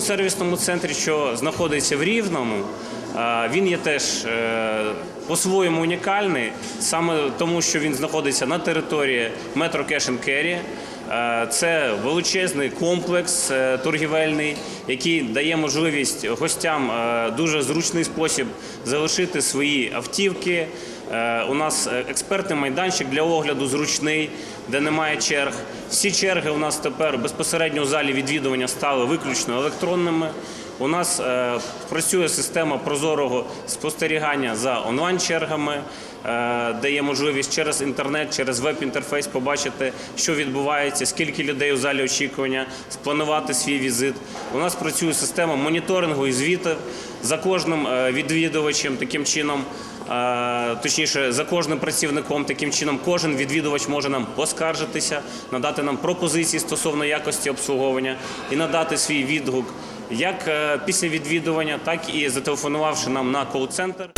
сервісному центрі, що знаходиться в Рівному, він є теж е, по-своєму унікальний, саме тому, що він знаходиться на території метро Е, Це величезний комплекс е, торгівельний, який дає можливість гостям е, дуже зручний спосіб залишити свої автівки. Е, У нас е, експертний майданчик для огляду зручний, де немає черг. Всі черги у нас тепер безпосередньо у залі відвідування стали виключно електронними. У нас е, працює система прозорого спостерігання за онлайн-чергами, е, де є можливість через інтернет, через веб-інтерфейс побачити, що відбувається, скільки людей у залі очікування, спланувати свій візит. У нас працює система моніторингу і звітів за кожним е, відвідувачем таким чином. Точніше, за кожним працівником таким чином кожен відвідувач може нам поскаржитися, надати нам пропозиції стосовно якості обслуговування і надати свій відгук як е, після відвідування, так і зателефонувавши нам на кол-центр.